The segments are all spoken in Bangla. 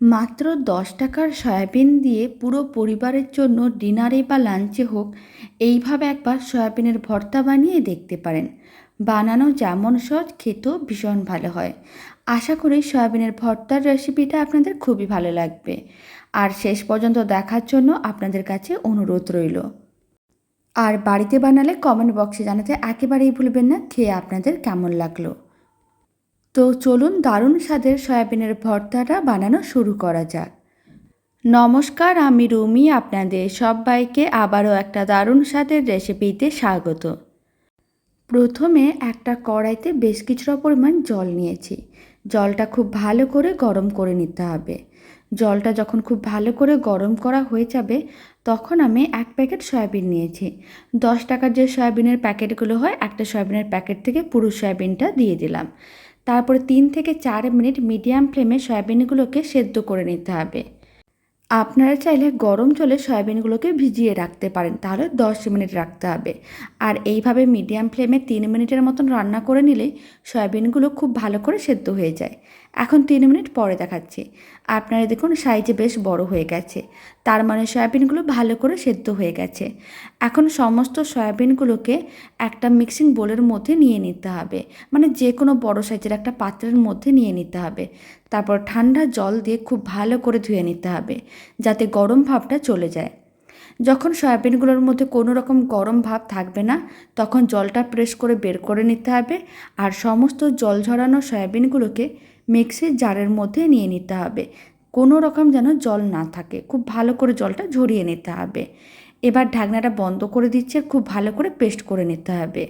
মাত্র দশ টাকার সয়াবিন দিয়ে পুরো পরিবারের জন্য ডিনারে বা লাঞ্চে হোক, এইভাবে একবার সয়াবিনের ভর্তা বানিয়ে দেখতে পারেন। বানানো যেমন সহজ, খেতেও ভীষণ ভালো হয়। আশা করি সয়াবিনের ভর্তার রেসিপিটা আপনাদের খুবই ভালো লাগবে। আর শেষ পর্যন্ত দেখার জন্য আপনাদের কাছে অনুরোধ রইল। আর বাড়িতে বানালে কমেন্ট বক্সে জানাতে একেবারেই ভুলবেন না, খেয়ে আপনাদের কেমন লাগল? তো চলুন দারুণ স্বাদের সয়াবিনের ভর্তাটা বানানো শুরু করা যাক। নমস্কার, আমি রুমি, আপনাদের সবাইকে আবারও একটা দারুণ স্বাদের রেসিপিতে স্বাগত। প্রথমে একটা কড়াইতে বেশ কিছুটা পরিমাণ জল নিয়েছি। জলটা খুব ভালো করে গরম করে নিতে হবে। জলটা যখন খুব ভালো করে গরম করা হয়ে যাবে, তখন আমি এক প্যাকেট সয়াবিন নিয়েছি। দশ টাকার যে সয়াবিনের প্যাকেটগুলো হয়, একটা সয়াবিনের প্যাকেট থেকে পুরো সয়াবিনটা দিয়ে দিলাম। তারপরে তিন থেকে চার মিনিট মিডিয়াম ফ্লেমে সয়াবিনগুলোকে সেদ্ধ করে নিতে হবে। আপনারা চাইলে গরম জলে সয়াবিনগুলোকে ভিজিয়ে রাখতে পারেন, তাহলে দশ মিনিট রাখতে হবে। আর এইভাবে মিডিয়াম ফ্লেমে তিন মিনিটের মতন রান্না করে নিলে সয়াবিনগুলো খুব ভালো করে সেদ্ধ হয়ে যায়। এখন তিন মিনিট পরে দেখাচ্ছি। আপনারা দেখুন সাইজে বেশ বড় হয়ে গেছে। তার মানে সয়াবিনগুলো ভালো করে সেদ্ধ হয়ে গেছে। এখন সমস্ত সয়াবিনগুলোকে একটা মিক্সিং বোলের মধ্যে নিয়ে নিতে হবে। মানে যে কোনো বড় সাইজের একটা পাত্রের মধ্যে নিয়ে নিতে হবে। তারপর ঠান্ডা জল দিয়ে খুব ভালো করে ধুয়ে নিতে হবে, যাতে গরম ভাবটা চলে যায়। যখন সয়াবিনগুলোর মধ্যে কোনো রকম গরম ভাব থাকবে না, তখন জলটা প্রেস করে বের করে নিতে হবে। আর সমস্ত জল ঝরানো সয়াবিনগুলোকে মিক্সির জারের মধ্যে নিয়ে নিতে হবে। কোনো রকম যেন জল না থাকে। খুব ভালো করে জলটা ঝরিয়ে নিতে হবে। এবার ঢাকনাটা বন্ধ করে দিচ্ছে খুব ভালো করে পেস্ট করে নিতে হবে।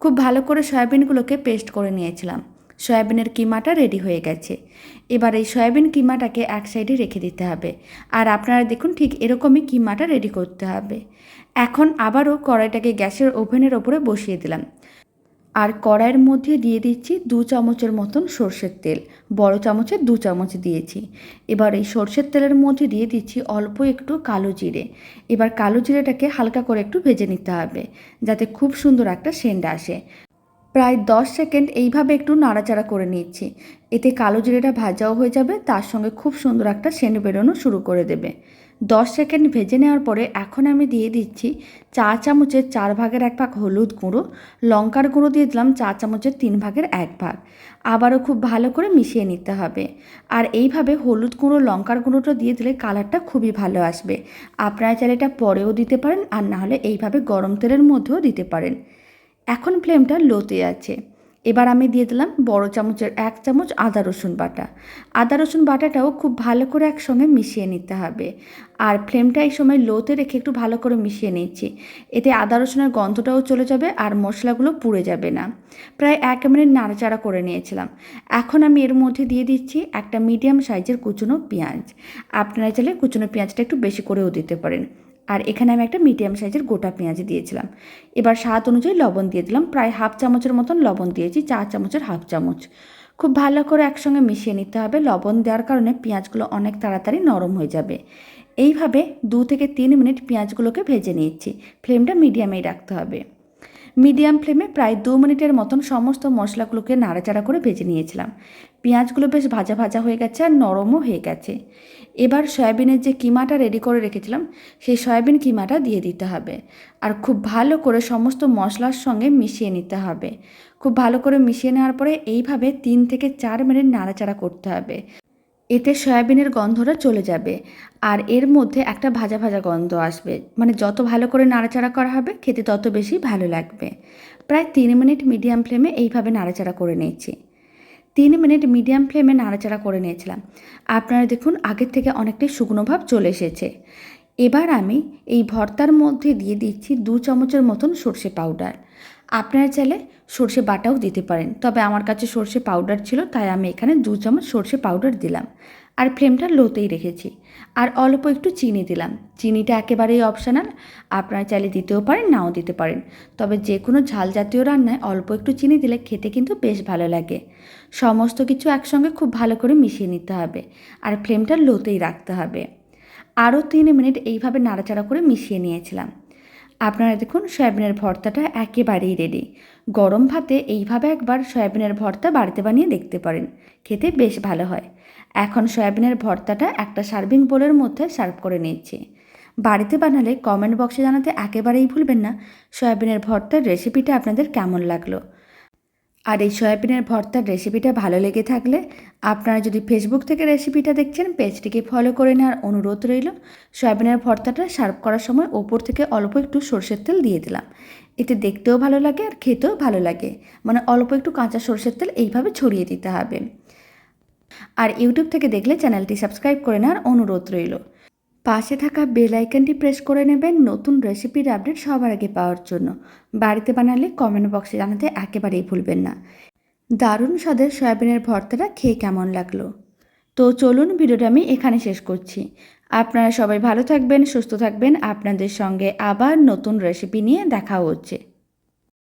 খুব ভালো করে সয়াবিনগুলোকে পেস্ট করে নিয়েছিলাম। সয়াবিনের কিমাটা রেডি হয়ে গেছে। এবার এই সয়াবিন কিমাটাকে এক সাইডে রেখে দিতে হবে। আর আপনারা দেখুন ঠিক এরকমই কিমাটা রেডি করতে হবে। এখন আবারও কড়াইটাকে গ্যাসের ওভেনের ওপরে বসিয়ে দিলাম। আর কড়াইয়ের মধ্যে দিয়ে দিচ্ছি দু চামচের মতন সর্ষের তেল। বড় চামচে দু চামচ দিয়েছি। এবার এই সর্ষের তেলের মধ্যে দিয়ে দিচ্ছি অল্প একটু কালো জিরে। এবার কালো জিরেটাকে হালকা করে একটু ভেজে নিতে হবে, যাতে খুব সুন্দর একটা সেন্ট আসে। প্রায় দশ সেকেন্ড এইভাবে একটু নাড়াচাড়া করে নিচ্ছি। এতে কালো জিরেটা ভাজাও হয়ে যাবে, তার সঙ্গে খুব সুন্দর একটা সেন্ট বেরোনো শুরু করে দেবে। দশ সেকেন্ড ভেজে নেওয়ার পরে এখন আমি দিয়ে দিচ্ছি চা চামচের চার ভাগের এক ভাগ হলুদ গুঁড়ো, লঙ্কার গুঁড়ো দিয়ে দিলাম চা চামচের তিন ভাগের এক ভাগ। আবারও খুব ভালো করে মিশিয়ে নিতে হবে। আর এইভাবে হলুদ গুঁড়ো, লঙ্কার গুঁড়োটা দিয়ে দিলে কালারটা খুবই ভালো আসবে। আপনারা চাইলে এটা পরেও দিতে পারেন, আর না হলে এইভাবে গরম তেলের মধ্যেও দিতে পারেন। এখন ফ্লেমটা লোতে আছে। এবার আমি দিয়ে দিলাম বড় চামচের এক চামচ আদা রসুন বাটা। আদা রসুন বাটাটাও খুব ভালো করে একসঙ্গে মিশিয়ে নিতে হবে। আর ফ্লেমটা এই সময় লোতে রেখে একটু ভালো করে মিশিয়ে নিচ্ছি। এতে আদা রসুনের গন্ধটাও চলে যাবে আর মশলাগুলো পুড়ে যাবে না। প্রায় এক মিনিট নাড়াচাড়া করে নিয়েছিলাম। এখন আমি এর মধ্যে দিয়ে দিচ্ছি একটা মিডিয়াম সাইজের কুচনো পেঁয়াজ। আপনারা চাইলে কুচনো পেঁয়াজটা একটু বেশি করেও দিতে পারেন। আর এখানে আমি একটা মিডিয়াম সাইজের গোটা পেঁয়াজ দিয়েছিলাম। এবার স্বাদ অনুযায়ী লবণ দিয়ে দিলাম, প্রায় হাফ চামচের মতন লবণ দিয়েছি চা চামচের হাফ চামচ। খুব ভালো করে একসঙ্গে মিশিয়ে নিতে হবে, লবণ দেওয়ার কারণে পেঁয়াজগুলো অনেক তাড়াতাড়ি নরম হয়ে যাবে। এইভাবে দু থেকে তিন মিনিট পেঁয়াজগুলোকে ভেজে নিয়েছি ফ্লেমটা মিডিয়ামেই রাখতে হবে। মিডিয়াম ফ্লেমে প্রায় দু মিনিটের মতন সমস্ত মশলাগুলোকে নাড়াচাড়া করে ভেজে নিয়েছিলাম। পেঁয়াজগুলো বেশ ভাজা ভাজা হয়ে গেছে আর নরমও হয়ে গেছে। এবার সয়াবিনের যে কিমাটা রেডি করে রেখেছিলাম, সেই সয়াবিন কিমাটা দিয়ে দিতে হবে। আর খুব ভালো করে সমস্ত মশলার সঙ্গে মিশিয়ে নিতে হবে। খুব ভালো করে মিশিয়ে নেওয়ার পরে এইভাবে তিন থেকে চার মিনিট নাড়াচাড়া করতে হবে। এতে সয়াবিনের গন্ধটা চলে যাবে। আর এর মধ্যে একটা ভাজা ভাজা গন্ধ আসবে। মানে যত ভালো করে নাড়াচাড়া করা হবে, খেতে তত বেশি ভালো লাগবে। প্রায় তিন মিনিট মিডিয়াম ফ্লেমে এইভাবে নাড়াচাড়া করে নিয়েছি। তিন মিনিট মিডিয়াম ফ্লেমে নাড়াচাড়া করে নিয়েছিলাম। আপনারা দেখুন, আগের থেকে অনেকটাই শুকনো ভাব চলে এসেছে। এবার আমি এই ভর্তার মধ্যে দিয়ে দিচ্ছি দু চামচের মতন সর্ষে পাউডার। আপনারা চাইলে সর্ষে বাটাও দিতে পারেন। তবে আমার কাছে সর্ষে পাউডার ছিল, তাই আমি এখানে দু চামচ সর্ষে পাউডার দিলাম। আর ফ্লেমটা লোতেই রেখেছি। আর অল্প একটু চিনি দিলাম। চিনিটা একেবারেই অপশনাল আপনারা চাইলে দিতেও পারেন, নাও দিতে পারেন। তবে যে কোনো ঝাল জাতীয় রান্নায় অল্প একটু চিনি দিলে খেতে কিন্তু বেশ ভালো লাগে। সমস্ত কিছু একসঙ্গে খুব ভালো করে মিশিয়ে নিতে হবে। আর ফ্লেমটা লোতেই রাখতে হবে। আরও তিন মিনিট এইভাবে নাড়াচাড়া করে মিশিয়ে নিয়েছিলাম। আপনারা দেখুন সয়াবিনের ভর্তাটা একেবারেই রেডি গরম ভাতে এইভাবে একবার সয়াবিনের ভর্তা বাড়িতে বানিয়ে দেখতে পারেন, খেতে বেশ ভালো হয়। এখন সয়াবিনের ভর্তাটা একটা সার্ভিং বোলের মধ্যে সার্ভ করে নিয়েছি। বাড়িতে বানালে কমেন্ট বক্সে জানাতে একেবারেই ভুলবেন না সয়াবিনের ভর্তার রেসিপিটা আপনাদের কেমন লাগল। আর এই সয়াবিনের ভর্তার রেসিপিটা ভালো লেগে থাকলে আপনারা যদি ফেসবুক থেকে রেসিপিটা দেখছেন, পেজটিকে ফলো করে নেওয়ার অনুরোধ রইল। সয়াবিনের ভর্তাটা সার্ভ করার সময় ওপর থেকে অল্প একটু সর্ষের তেল দিয়ে দিলাম। এতে দেখতেও ভালো লাগে আর খেতেও ভালো লাগে। মানে অল্প একটু কাঁচা সর্ষের তেল এইভাবে ছড়িয়ে দিতে হবে। আর ইউটিউব থেকে দেখলে চ্যানেলটি সাবস্ক্রাইব করে নেওয়ার অনুরোধ রইল। পাশে থাকা বেল আইকনটি প্রেস করে নেবেন। নতুন রেসিপির আপডেট সবার আগে পাওয়ার জন্য। বাড়িতে বানালে কমেন্ট বক্সে জানাতে একেবারেই ভুলবেন না। দারুণ স্বাদের সয়াবিনের ভর্তাটা খেয়ে কেমন লাগল? তো চলুন ভিডিওটা আমি এখানে শেষ করছি। আপনারা সবাই ভালো থাকবেন, সুস্থ থাকবেন। আপনাদের সঙ্গে আবার নতুন রেসিপি নিয়ে দেখা হচ্ছে।